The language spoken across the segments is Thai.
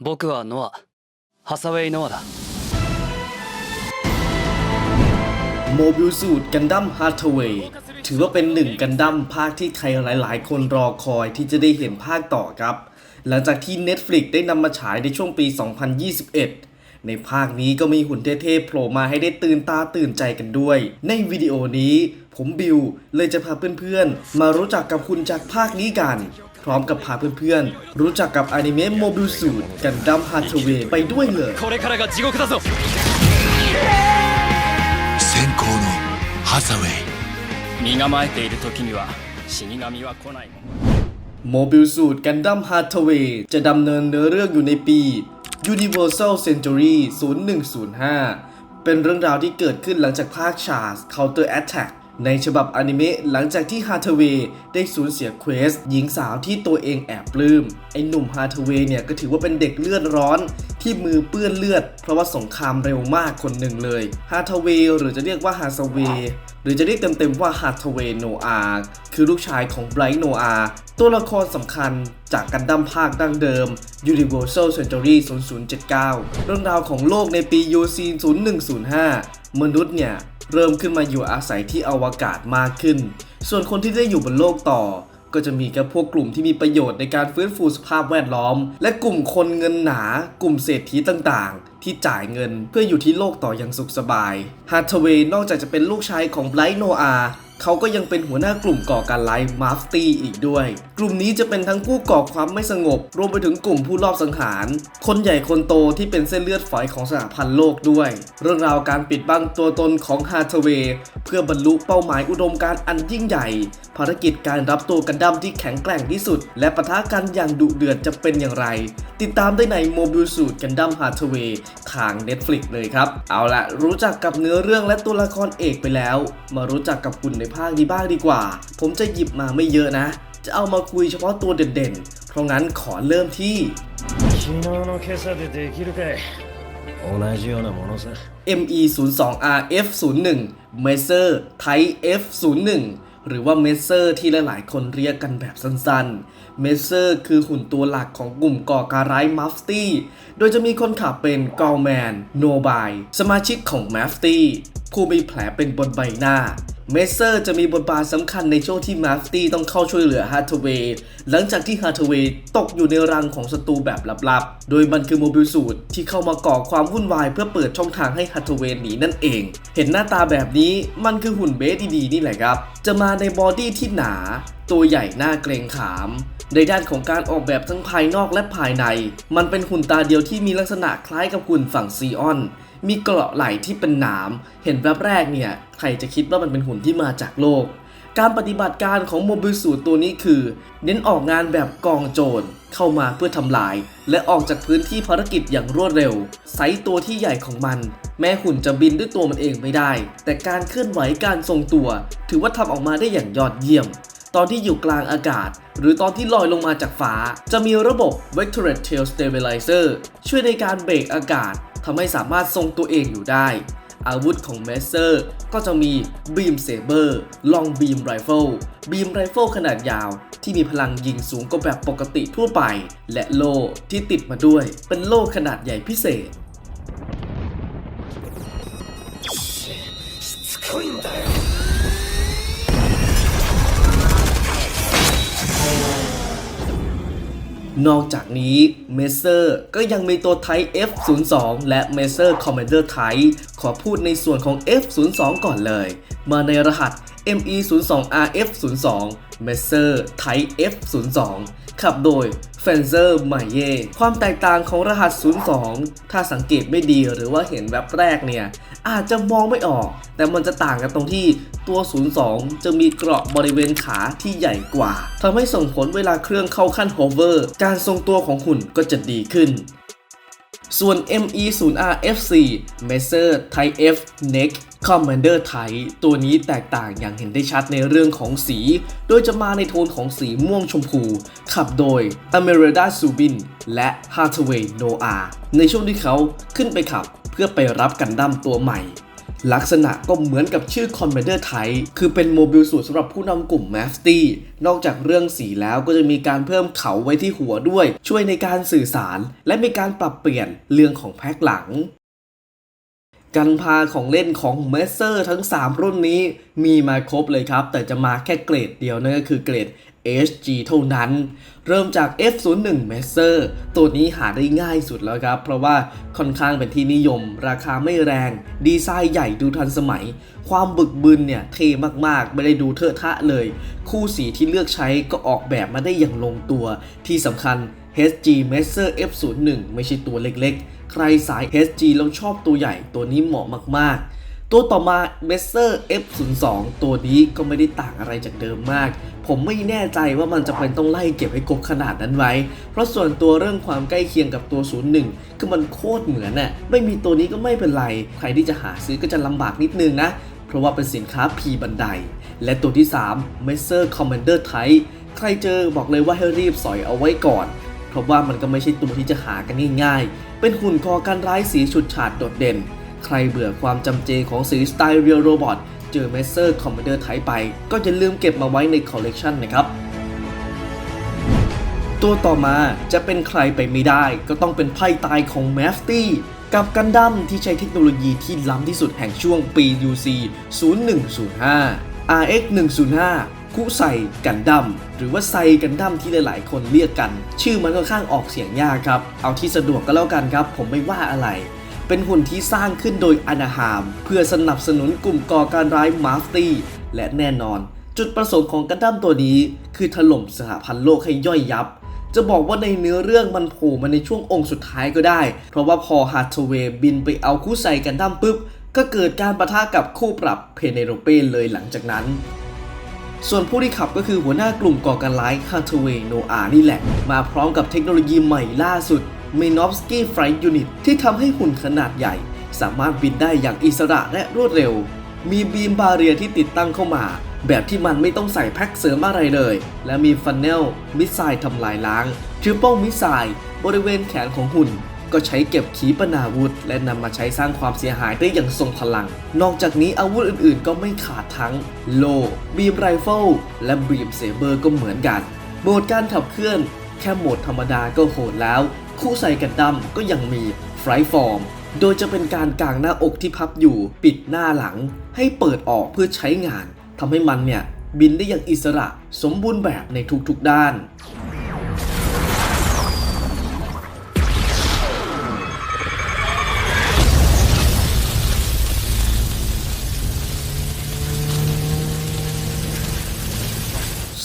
僕はノアハサウェイ・ノアだ โมบิลสูตกันดั้มฮาร์ทเวย์ถือว่าเป็นหนึ่งกันดั้มภาคที่ใครหลาย ๆ คนรอคอยที่จะได้เห็นภาคต่อครับ หลังจากที่ Netflix ได้นำมาฉายในช่วงปี 2021 ในภาคนี้ก็มีหุ่นเท่ๆโผล่มาให้ได้ตื่นตาตื่นใจกันด้วย ในวิดีโอนี้ ผมบิวเลยจะพาเพื่อนๆ มารู้จักกับหุ่นจากภาคนี้กัน พร้อมกับพาเพื่อนๆ รู้จักกับอนิเมะโมบิลสูดกันดัมฮาร์ทเวย์ไปด้วยเลยโมบิลสูดกันดัมฮาร์ทเวย์จะดำเนินเนื้อเรื่องอยู่ในปี Universal Century 0105 เป็นเรื่องราวที่เกิดขึ้นหลังจากภาคชาร์ส Counter Attack ในฉบับอนิเมะหลังจากที่ฮาร์ทเวย์ได้สูญเสียเควสหญิงสาวที่ตัวเองแอบปลื้ม ไอ้หนุ่มฮาร์ทเวย์เนี่ยก็ถือว่าเป็นเด็กเลือดร้อนที่มือเปื้อนเลือด เพราะว่าสงครามเร็วมากคนหนึ่งเลยฮาร์ทเวย์หรือจะเรียกว่าฮาสเวย์หรือจะเรียกเต็มๆว่าฮาร์ทเวย์โนอาคือลูกชายของไบรท์โนอาตัวละครสำคัญจากกันดั้มภาคดั้งเดิม Universal Century 0079 เรื่องราวของโลกในปี UC 0105 มนุษย์เนี่ย เริ่มขึ้นมาอยู่อาศัยที่อวกาศมากขึ้น ส่วนคนที่ได้อยู่บนโลกต่อ ก็จะมีแค่พวกกลุ่มที่มีประโยชน์ในการฟื้นฟูสภาพแวดล้อม และกลุ่มคนเงินหนา กลุ่มเศรษฐีต่างๆ ที่จ่ายเงินเพื่ออยู่ที่โลกต่ออย่างสุขสบายฮาร์ทเวย์นอกจากจะเป็นลูกชายของไบรท์โนอา เขาก็ยังเป็นหัวหน้ากลุ่มก่อการร้ายมาฟตี้อีกด้วย กลุ่มนี้จะเป็นทั้งผู้ก่อความไม่สงบ รวมไปถึงกลุ่มผู้ลอบสังหาร คนใหญ่คนโตที่เป็นเส้นเลือดฝอยของสหพันธ์โลกด้วย เรื่องราวการปิดบังตัวตนของฮาร์ทเวย์เพื่อบรรลุเป้าหมายอุดมการอันยิ่งใหญ่ ภารกิจการรับตัวกันดั้มที่แข็งแกร่งที่สุด และปะทะกันอย่างดุเดือดจะเป็นอย่างไร ติดตามได้ในโมบิลสูตรกันดั้มฮาร์ทเวย์ทาง Netflix เลยครับ เอาละรู้จักกับเนื้อเรื่องและตัวละครเอกไปแล้ว มารู้จักกับคุณในภาคนี้บ้างดีกว่า ผมจะหยิบมาไม่เยอะนะ จะเอามาคุยเฉพาะตัวเด่นๆ เพราะงั้นขอเริ่มที่ ME02RF01 Messer Type F01 หรือว่าเมเซอร์ที่หลายๆ คนเรียกกันแบบสั้นๆ เมเซอร์คือหุ่นตัวหลักของกลุ่มก่อการร้ายมัฟตี้ โดยจะมีคนขับเป็นกอลแมน โนบาย สมาชิกของมัฟตี้ ผู้มีแผลเป็นบนใบหน้า เมเซอร์จะมีบทบาทสำคัญในช่วงที่มาฟตี้ต้องเข้าช่วยเหลือฮาร์ทเวย์หลังจากที่ฮาร์ทเวย์ตกอยู่ในรังของศัตรูแบบลับๆ โดยมันคือโมบิลสูตรที่เข้ามาก่อความวุ่นวายเพื่อเปิดช่องทางให้ฮาร์ทเวย์หนีนั่นเอง เห็นหน้าตาแบบนี้มันคือหุ่นเบสดีๆนี่แหละครับ จะมาในบอดี้ที่หนา ตัวใหญ่หน้าเกรงขาม ในด้านของการออกแบบทั้งภายนอกและภายใน มันเป็นหุ่นตาเดียวที่มีลักษณะคล้ายกับหุ่นฝั่งซีออน มีเกราะไหล่ที่เป็นหนาม เห็นแวบแรกเนี่ยใครจะคิดว่ามันเป็นหุ่นที่มาจากโลก การปฏิบัติการของโมบิลสูตรตัวนี้คือ เน้นออกงานแบบกองโจรเข้ามาเพื่อทำลาย และออกจากพื้นที่ภารกิจอย่างรวดเร็ว ไซส์ตัวที่ใหญ่ของมัน แม้หุ่นจะบินด้วยตัวมันเองไม่ได้ แต่การเคลื่อนไหวการทรงตัว ถือว่าทำออกมาได้อย่างยอดเยี่ยมตอนที่อยู่กลางอากาศ หรือตอนที่ลอยลงมาจากฟ้า จะมีระบบ Vectorate Tail Stabilizer ช่วยในการเบรกอากาศ ทำให้สามารถทรงตัวเองอยู่ได้ อาวุธของเมเซอร์ก็จะมีบีมเซเบอร์ลองบีมไรเฟิลบีมไรเฟิลขนาดยาวที่มีพลังยิงสูงกว่าแบบปกติทั่วไป และโล่ที่ติดมาด้วยเป็นโล่ขนาดใหญ่พิเศษ นอกจากนี้เมเซอร์ก็ยังมีตัวไท F02 และ m e s s e r Commander Type ขอพูดในส่วนของ F02 ก่อนเลย มาในรหัส ME02RF02 m e s s e r Type F02 ขับโดย f a n z e r m a y e ความแตกต่างของรหัส 02 ถ้าสังเกตไม่ดีหรือว่าเห็นแวบแรกเนี่ย อาจจะมองไม่ออก แต่มันจะต่างกันตรงที่ตัว 02 จะมีเกราะบริเวณขาที่ใหญ่กว่าทำให้ส่งผลเวลาเครื่องเข้าขั้น hover การทรงตัวของหุ่นก็จะดีขึ้น ส่วน ME0RFC m e s s e r Type F Neck Commander Type ตัวนี้แตกต่างอย่างเห็นได้ชัดในเรื่องของสี โดยจะมาในโทนของสีม่วงชมพู ขับโดย a m e r a d a Subin และ Hathaway Noah ในช่วงที่เขาขึ้นไปขับ เพื่อไปรับกันดั้มตัวใหม่ ลักษณะก็เหมือนกับชื่อ Commander Type คือเป็นโมบิลสูตรสำหรับผู้นำกลุ่ม m a f t y นอกจากเรื่องสีแล้วก็จะมีการเพิ่มเขาไว้ที่หัวด้วย ช่วยในการสื่อสาร และมีการปรับเปลี่ยนเรื่องของแพ็คหลัง กันพาของเล่นของเมเซอร์ทั้ง 3 รุ่นนี้มีมาครบเลยครับ แต่จะมาแค่เกรดเดียวนั่นก็คือเกรด HG เท่านั้น เริ่มจาก F01 m e s s e r ตัวนี้หาได้ง่ายสุดแล้วครับ เพราะว่าค่อนข้างเป็นที่นิยม ราคาไม่แรง ดีไซน์ใหญ่ดูทันสมัย ความบึกบึนเนี่ยเทมากๆ ไม่ได้ดูเทอะทะเลย คู่สีที่เลือกใช้ก็ออกแบบมาได้อย่างลงตัวที่สำคัญ HG m e s s e r F01 ไม่ใช่ตัวเล็กๆ ใครสาย HG แล้วชอบตัวใหญ่ตัวนี้เหมาะมากๆตัวต่อมา m e s s e r F02 ตัวนี้ก็ไม่ได้ต่างอะไรจากเดิมมาก ผมไม่แน่ใจว่ามันจะเป็นต้องไล่เก็บให้ครบขนาดนั้นไว้ เพราะส่วนตัวเรื่องความใกล้เคียงกับตัว 01 คือมันโคตรเหมือนน่ะ ไม่มีตัวนี้ก็ไม่เป็นไร ใครที่จะหาซื้อก็จะลำบากนิดนึงนะ เพราะว่าเป็นสินค้า P บันได และตัวที่3 m e s s e r Commander Type ใครเจอบอกเลยว่าให้รีบสอยเอาไว้ก่อน เพราะว่ามันก็ไม่ใช่ตัวที่จะหากันง่ายๆ เป็นหุ่นคอการร้ายสีฉุดฉาดโดดเด่น ใครเบื่อความจำเจของสีสไตล์เรียลโรบอทเจอเมเซอร์คอมมานเดอร์ไทไป ก็อย่าลืมเก็บมาไว้ในคอลเลกชันนะครับ ตัวต่อมาจะเป็นใครไปไม่ได้ ก็ต้องเป็นไพ่ตายของแมฟตี้กับกันดั้มที่ใช้เทคโนโลยีที่ล้ำที่สุดแห่งช่วงปี UC 0105 RX 105 คุไซกันดั้มหรือว่าไซกันดั้มที่หลายๆ คนเรียกกัน ชื่อมันค่อนข้างออกเสียงยากครับ เอาที่สะดวกก็แล้วกันครับ ผมไม่ว่าอะไร เป็นหุ่นที่สร้างขึ้นโดยอนาฮาม เพื่อสนับสนุนกลุ่มก่อการร้ายมาฟตี้และแน่นอน จุดประสงค์ของกันดั้มตัวนี้ คือถล่มสหพันธ์โลกให้ย่อยยับ จะบอกว่าในเนื้อเรื่องมันโผล่มาในช่วงองค์สุดท้ายก็ได้ เพราะว่าพอฮาร์ทเวย์บินไปเอาคู่ใส่กันดั้มปุ๊บก็เกิดการประทะกับคู่ปรับเพเนโรเป้เลยหลังจากนั้น ส่วนผู้ที่ขับก็คือหัวหน้ากลุ่มก่อการร้ายฮาร์ทเวโนอานี่แหละ มาพร้อมกับเทคโนโลยีใหม่ล่าสุด m i n o v s k y Flight Unit ที่ทำให้หุ่นขนาดใหญ่ สามารถบินได้อย่างอิสระและรวดเร็ว มีบีมบาเรียที่ติดตั้งเข้ามา แบบที่มันไม่ต้องใส่แพ็คเสริมอะไรเลย และมีฟันเนลมิสไซล์ทำลายล้างทริปเปิลมิสไซล์บริเวณแขนของหุ่น ก็ใช้เก็บขีปนาวุธ และนำมาใช้สร้างความเสียหายได้อย่างทรงพลัง นอกจากนี้อาวุธอื่นๆ ก็ไม่ขาดทั้งโลบีมไรเฟิลและบีมเซเบอร์ก็เหมือนกัน โหมดการขับเคลื่อน แค่โหมดธรรมดาก็โหดแล้ว คู่ใส่กันดั้มก็ยังมีไฟฟอร์มโดยจะเป็นการกางหน้าอกที่พับอยู่ปิดหน้าหลัง ให้เปิดออกเพื่อใช้งานทำให้มันเนี่ยบินได้อย่างอิสระสมบูรณ์แบบในทุกๆด้าน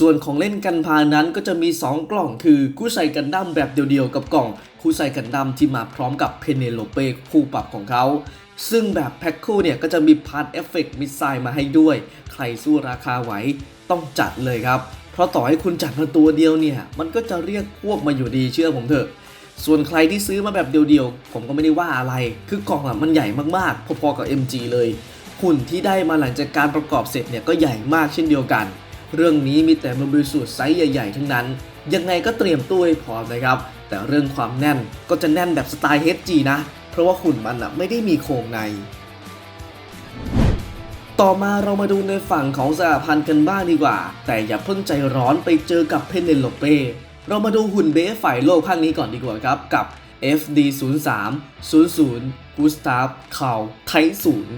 ส่วนของเล่นกันพานั้นก็จะมี 2 กล่องคือคู่ใส่กันดั้มแบบเดียวๆ กับกล่องคู่ใส่กันดั้มที่มาพร้อมกับเพเนโลเปคู่ปรับของเขา ซึ่งแบบแพ็คคู่เนี่ยก็จะมีพาร์ทเอฟเฟกต์มิสไซล์มาให้ด้วย ใครสู้ราคาไหวต้องจัดเลยครับ เพราะต่อให้คุณจัดมาตัวเดียวเนี่ย มันก็จะเรียกพวกมาอยู่ดีเชื่อผมเถอะส่วนใครที่ซื้อมาแบบเดียวๆ ผมก็ไม่ได้ว่าอะไร คือกล่องอะมันใหญ่มากๆ พอๆกับ MG เลย หุ่นที่ได้มาหลังจากการประกอบเสร็จเนี่ยก็ใหญ่มากเช่นเดียวกัน เรื่องนี้มีแต่โมบิลสูตรไซส์ใหญ่ ๆ ทั้งนั้น ยังไงก็เตรียมตัวให้พร้อมนะครับ แต่เรื่องความแน่นก็จะแน่นแบบสไตล์ HG นะ เพราะว่าหุ่นมันอะไม่ได้มีโครงใน ต่อมาเรามาดูในฝั่งของสหพันธ์กันบ้างดีกว่า แต่อย่าเพิ่งใจร้อนไปเจอกับเพนเนโลเป เรามาดูหุ่นเบสฝ่ายโลกข้างนี้ก่อนดีกว่าครับกับ FD 0 3 0 0 g u s t a v คา l ไทศูนย์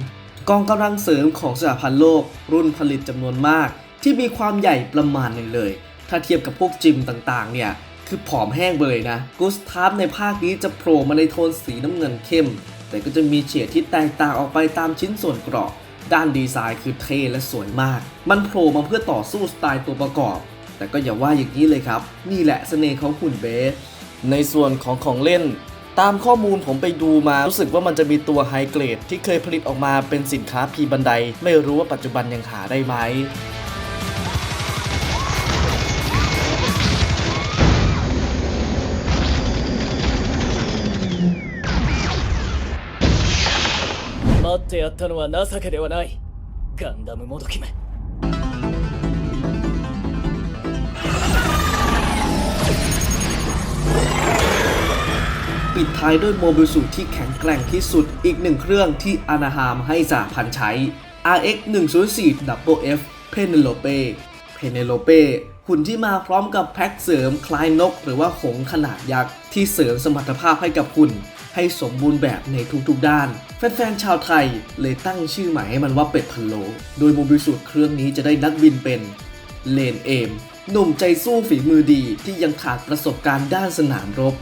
กองกำลังเสริมของสหพันธ์โลก รุ่นผลิตจำนวนมาก ที่มีความใหญ่ประมาณหนึ่งเลย ถ้าเทียบกับพวกจิมต่างๆ เนี่ย คือผอมแห้งไปเลยนะกูสตาฟในภาคนี้จะโผล่มาในโทนสีน้ำเงินเข้ม แต่ก็จะมีเฉดที่แตกต่างออกไปตามชิ้นส่วนเกราะ ด้านดีไซน์คือเท่และสวยมาก มันโผล่มาเพื่อต่อสู้สไตล์ตัวประกอบ แต่ก็อย่าว่าอย่างนี้เลยครับ นี่แหละเสน่ห์ของหุ่นเบส ในส่วนของของเล่นตามข้อมูลผมไปดูมารู้สึกว่ามันจะมีตัวไฮเกรดที่เคยผลิตออกมาเป็นสินค้าพีบันได ไม่รู้ว่าปัจจุบันยังหาได้ไหม 待ってやったのは情けではないガンダムもどきめ ปิดท้ายด้วยโมบิลสูตรที่แข็งแกร่งที่สุดอีกหนึ่งเครื่องที่อนาฮามให้สาพันธ์ใช้ RX 104 Double F Penelope Penelope หุ่นที่มาพร้อมกับแพ็คเสริมคล้ายนก หรือว่าหงส์ขนาดยักษ์ ที่เสริมสมรรถภาพให้กับหุ่น ให้สมบูรณ์แบบในทุกๆด้าน แฟนๆชาวไทยเลยตั้งชื่อใหม่ให้มันว่าเป็ดพะโล โดยโมบิลสูตรเครื่องนี้จะได้นักบินเป็นเลนเอมหนุ่มใจสู้ฝีมือดีที่ยังขาดประสบการณ์ด้านสนามรบ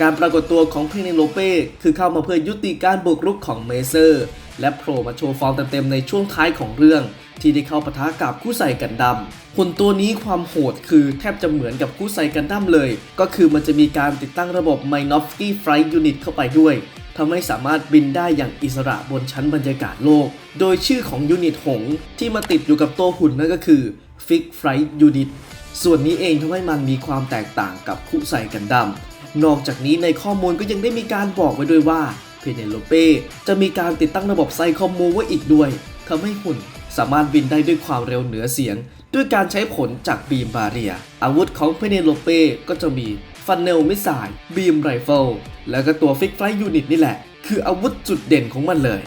การปรากฏตัวของเพเนโลเป้คือเข้ามาเพื่อยุติการบุกรุกของเมเซอร์ และโผล่มาโชว์ฟอร์มเต็มๆในช่วงท้ายของเรื่อง ที่ได้เข้าปะทะกับคู่ใส่กันดั้มหุ่นตัวนี้ความโหดคือแทบจะเหมือนกับคู่ใส่กันดั้มเลย ก็คือมันจะมีการติดตั้งระบบ m i n o v s k y Flight Unit เข้าไปด้วยทำให้สามารถบินได้อย่างอิสระบนชั้นบรรยากาศโลก โดยชื่อของยูนิตหงส์ที่มาติดอยู่กับตัวหุ่นนั่นก็คือ Fix Flight Unit ส่วนนี้เองทำให้มันมีความแตกต่างกับคู่ใส่กันดั้มนอกจากนี้ในข้อมูลก็ยังได้มีการบอกไว้ด้วยว่าเพเนโลเป้จะมีการติดตั้งระบบไซคอมมูไว้อีกด้วยทำให้หุ่น สามารถบินได้ด้วยความเร็วเหนือเสียง ด้วยการใช้ผลจากบีมบาเรีย อาวุธของเพเนโลเป้ก็จะมีฟันเนลมิสไซล์บีมไรเฟิลแล้วก็ตัวฟิกไฟยูนิตนี่แหละ คืออาวุธจุดเด่นของมันเลย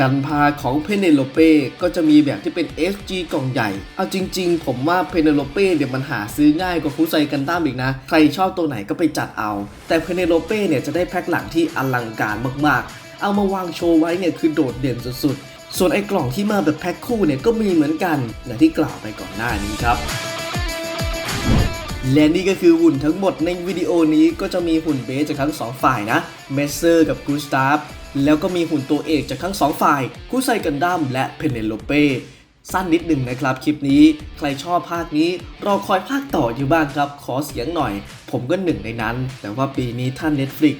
กันพาของเพเนโลเป้ก็จะมีแบบที่เป็น SG กล่องใหญ่ เอาจริง ๆ ผมว่าเพเนโลเป้เดี๋ยวมันหาซื้อง่ายกว่าฟูไซกันดั้มอีกนะ ใครชอบตัวไหนก็ไปจัดเอา แต่เพเนโลเป้เนี่ยจะได้แพ็คหลังที่อลังการมากๆ เอามาวางโชว์ไว้เนี่ยคือโดดเด่นสุดๆ ส่วนไอ้กล่องที่มาแบบแพ็คคู่เนี่ยก็มีเหมือนกันอย่างที่กล่าวไปก่อนหน้านี้ครับและนี่ก็คือหุ่นทั้งหมดในวิดีโอนี้ก็จะมีหุ่นเบสจากทั้งสองฝ่ายนะ เมสเซอร์กับกูสตาฟแล้วก็มีหุ่นตัวเอกจากทั้งสองฝ่ายคูไซกันดั้มและเพเนโลเป้สั้นนิดหนึ่งนะครับคลิปนี้ใครชอบภาคนี้รอคอยภาคต่ออยู่บ้างครับ ขอเสียงหน่อย ผมก็หนึ่งในนั้น แต่ว่าปีนี้ท่าน Netflix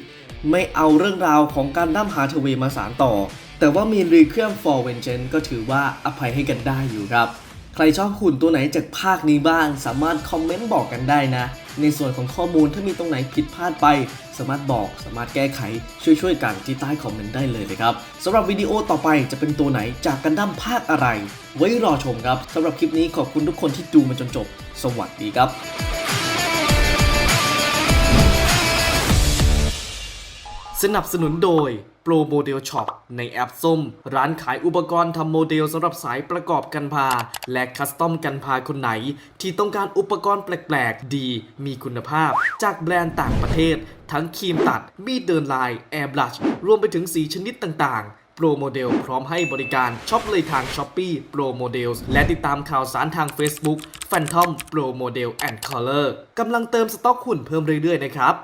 ไม่เอาเรื่องราวของการดั้มฮาร์ทเวย์มาสารต่อ แต่ว่ามีรีเครียม for Vengeance ก็ถือว่าอภัยให้กันได้อยู่ครับ ใครชอบหุ่นตัวไหนจากภาคนี้บ้าง สามารถคอมเมนต์บอกกันได้นะ ในส่วนของข้อมูลถ้ามีตรงไหนผิดพลาดไป สามารถบอกสามารถแก้ไขช่วยๆกันที่ใต้คอมเมนต์ได้เลยนะครับสำหรับวิดีโอต่อไปจะเป็นตัวไหนจากกันดั้มภาคอะไร ไว้รอชมครับสำหรับคลิปนี้ขอบคุณทุกคนที่ดูมาจนจบ สวัสดีครับ สนับสนุนโดย Pro Model Shop ในแอปส้ม ร้านขายอุปกรณ์ทำโมเดลสำหรับสายประกอบกันพา และคัสตอมกันพาคนไหน ที่ต้องการอุปกรณ์แปลก ๆ ดี มีคุณภาพ จากแบรนด์ต่างประเทศ ทั้งครีมตัด มีดเดินลาย แอร์บลัช รวมไปถึงสีชนิดต่าง ๆ โปรโมเดลพร้อมให้บริการช็อปเลยทาง s h อ p e e Pro Models และติดตามข่าวสารทาง Facebook Phantom Pro Model and Color กำลังเติมสต็อกหุ่นเพิ่มเรื่อย ๆ นะครับ